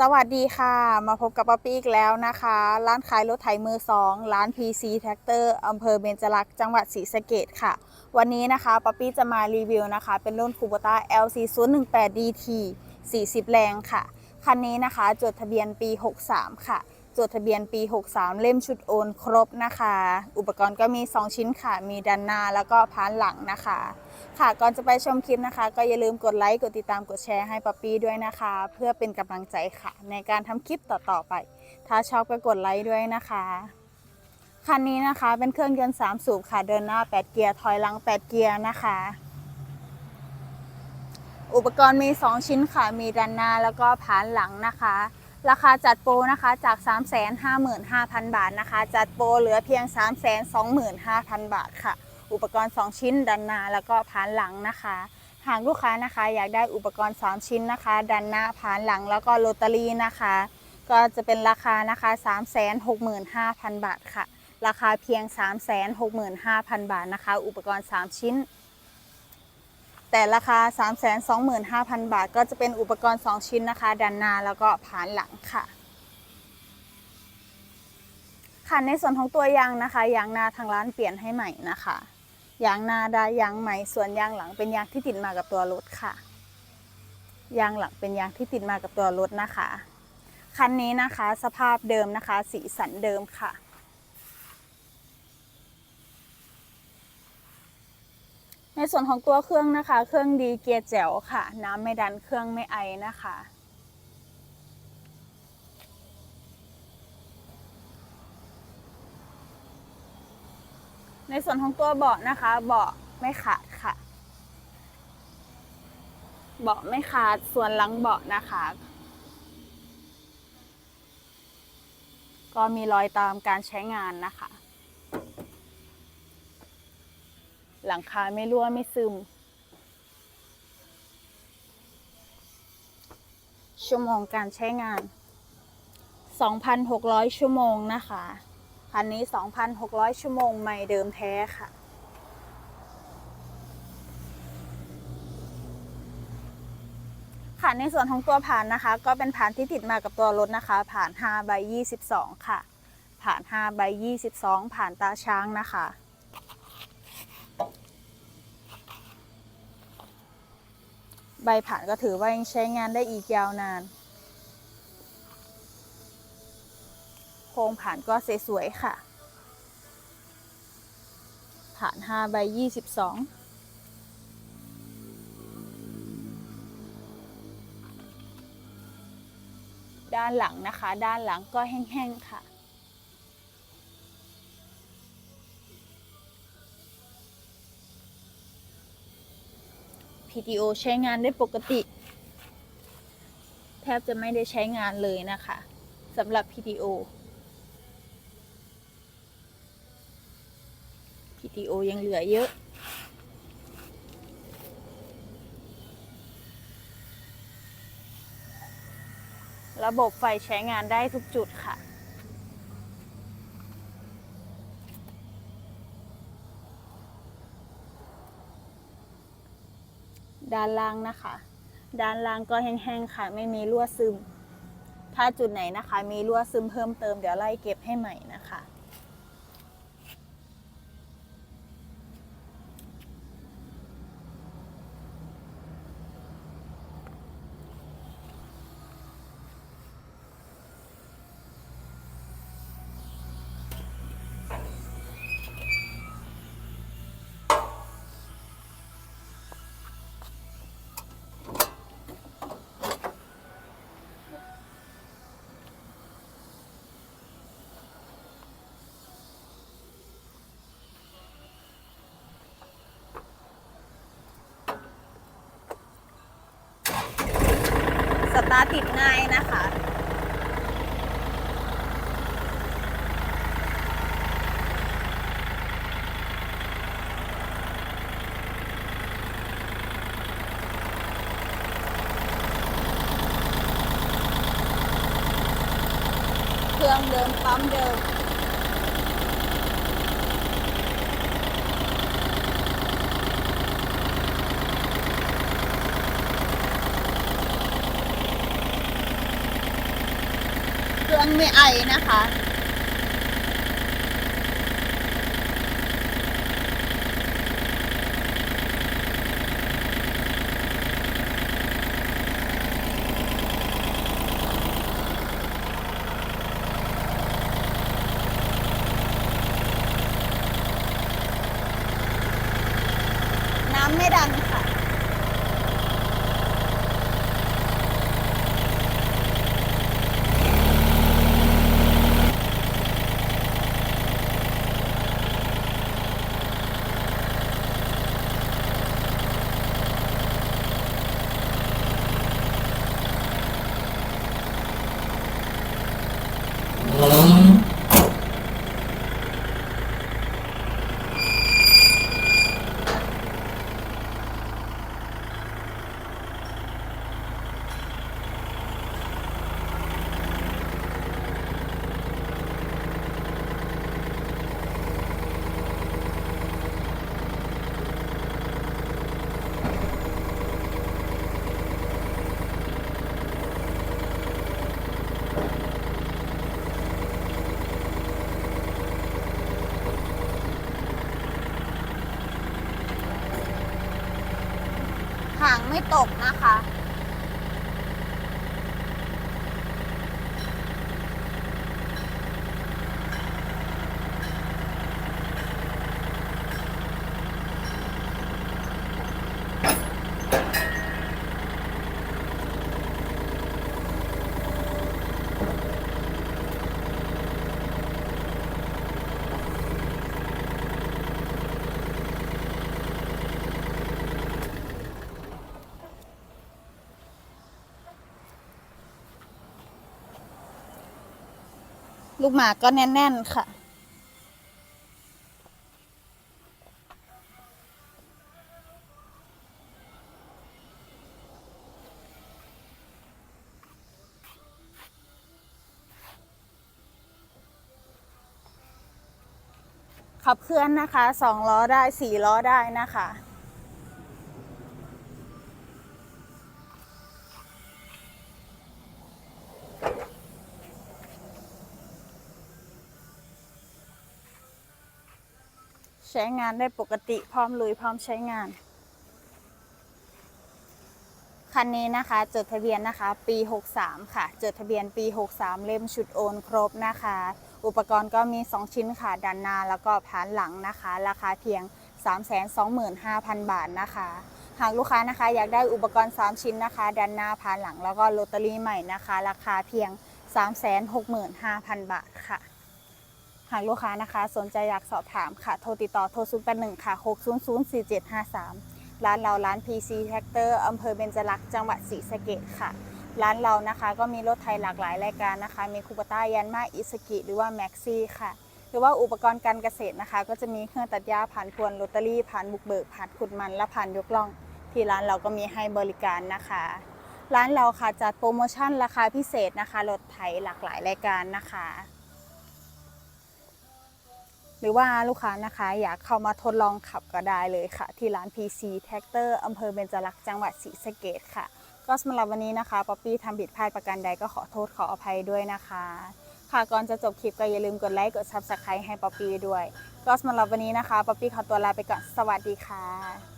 สวัสดีค่ะ มาพบกับป๊อปปี้อีกแล้วนะคะ ร้านขายรถไถมือสองร้าน PC Tractor อำเภอเบญจรักษ์จังหวัดศรีสะเกดค่ะ วันนี้นะคะป๊อปปี้จะมารีวิวนะคะ เป็นรุ่นคูโบต้า LC 0 1 8 DT 40 แรงค่ะ คันนี้นะคะ จดทะเบียนปี 63 ค่ะ จดทะเบียนปี 63 เล่มชุดโอนครบนะคะ อุปกรณ์ก็มี 2 ชิ้นค่ะ มีด้านหน้าแล้วก็พานหลังนะคะ ค่ะก่อนจะไปชมคลิปนะคะ ก็อย่าลืมกดไลค์ กดติดตาม กดแชร์ให้ป๊อปปี้ด้วยนะคะ เพื่อเป็นกำลังใจค่ะ ในการทำคลิปต่อๆไป ถ้าชอบก็กดไลค์ด้วยนะคะ คันนี้นะคะเป็นเครื่องยนต์ 3 สูบค่ะ เดินหน้า 8 เกียร์ ถอยหลัง 8 เกียร์นะคะอุปกรณ์มี 2 ชิ้นค่ะ มีด้านหน้าแล้วก็ผานหลังนะคะ ราคาจัดโปรนะคะจาก 355,000 บาทนะคะ จัดโปรเหลือเพียง 325,000 บาทค่ะ อุปกรณ์ 2 ชิ้นด้านหน้าแล้วก็ผานหลังนะคะหากลูกค้านะคะอยากได้อุปกรณ์ 3 ชิ้นนะคะด้านหน้าผานหลังแล้วก็โรตารี่นะคะ ก็จะเป็นราคานะคะ 365,000 บาทค่ะ ราคาเพียง 365,000 บาทนะคะ อุปกรณ์ 3 ชิ้น แต่ราคา 325,000 บาท ก็จะเป็นอุปกรณ์ 2 ชิ้นนะคะด้านหน้าแล้วก็ผานหลังค่ะค่ะในส่วนของตัวยางนะคะยางหน้าทางร้านเปลี่ยนให้ใหม่นะคะยางหน้าได้ยางใหม่ส่วนยางหลังเป็นยางที่ติดมากับตัวรถค่ะยางหลังเป็นยางที่ติดมากับตัวรถนะคะ คันนี้นะคะ สภาพเดิมนะคะ สีสันเดิมค่ะ ใน ส่วนของตัวเครื่องนะคะ เครื่องดีเกียร์แจ๋วค่ะ น้ำไม่ดันเครื่องไม่ไอนะคะในส่วนของตัวเบาะนะคะ เบาะไม่ขาดค่ะ เบาะไม่ขาดส่วนหลังเบาะนะคะ ก็มีรอยตามการใช้งานนะคะ หลังคาไม่รั่วไม่ซึม ชั่วโมงการใช้งาน 2,600 ชั่วโมงนะคะคันนี้ 2,600 ชั่วโมงใหม่เดิมแท้ค่ะ ค่ะ ในส่วนของตัวผ่านนะคะ ก็เป็นผ่านที่ติดมากับตัวรถนะคะ ผ่าน5ใบ22 ค่ะ ผ่าน5ใบ22 ผ่านตาช้างนะคะ ใบผ่านก็ถือว่ายังใช้งานได้อีกยาวนาน โครงผ่านก็สวยๆค่ะ ผ่าน5ใบ22ด้านหลังนะคะ ด้านหลังก็แห้งๆค่ะ PTO ใช้งานได้ปกติ แทบจะไม่ได้ใช้งานเลยนะคะสำหรับ PTO PTO ยังเหลือเยอะ ระบบไฟใช้งานได้ทุกจุดค่ะ ด้านล่างนะคะ ด้านล่างก็แห้งๆค่ะ ไม่มีรั่วซึม ถ้าจุดไหนนะคะ มีรั่วซึมเพิ่มเติมเดี๋ยวไล่เก็บให้ใหม่นะคะ สตาร์ทติดง่ายนะคะ เครื่องเดิมปั๊มเดิม รื่องไม่ไอนะคะ น้ำไม่ดันค่ะ หางไม่ตกนะคะ ลูกหมากก็แน่น ๆ ค่ะ ขับเคลื่อนนะคะสองล้อได้สี่ล้อได้นะคะ ใช้งานได้ปกติพร้อมลุยพร้อมใช้งานคันนี้นะคะจดทะเบียนนะคะปี 63 ค่ะ จดทะเบียนปี 63 เล่มชุดโอนครบนะคะ อุปกรณ์ก็มี 2 ชิ้นค่ะด้านหน้าแล้วก็ผานหลังนะคะ ราคาเพียง 325,000 บาทนะคะ หากลูกค้านะคะอยากได้อุปกรณ์ 3 ชิ้นนะคะด้านหน้าผานหลังแล้วก็ลอตเตอรี่ใหม่นะคะ ราคาเพียง 365,000 บาทค่ะ หากลูกค้านะคะ สนใจอยากสอบถามค่ะ โทรติดต่อโทร 0 8 1 ค่ะ 600 4753 ร้านเราร้าน PC Tractor อำเภอเบญจลักษณ์จังหวัดศรีสะเกษค่ะ ร้านเรานะคะก็มีรถไทยหลากหลายรายการนะคะ มีคูปต้ายันมาอิสกิหรือว่าแม็กซี่ค่ะ หรือว่าอุปกรณ์การเกษตรนะคะ ก็จะมีเครื่องตัดหญ้าผ่านพวนลอตเตอรี่ผ่านบุกเบิกผ่านขุดมันและผ่านยกล่อง ที่ร้านเราก็มีให้บริการนะคะร้านเราค่ะจัดโปรโมชั่นราคาพิเศษนะคะรถไถหลากหลายรายการนะคะ หรือว่าลูกค้านะคะอยากเข้ามาทดลองขับก็ได้เลยค่ะ ที่ร้าน PC Tractor อำเภอเบญจลักษณ์จังหวัดศรีสะเกษค่ะ ก็สำหรับวันนี้นะคะป๊อปปี้ทำผิดพลาดประการใดก็ขอโทษขออภัยด้วยนะคะ ค่ะก่อนจะจบคลิปก็อย่าลืมกดไลค์กด Subscribe ให้ป๊อปปี้ด้วย ก็สำหรับวันนี้นะคะป๊อปปี้ขอตัวลาไปก่อนสวัสดีค่ะ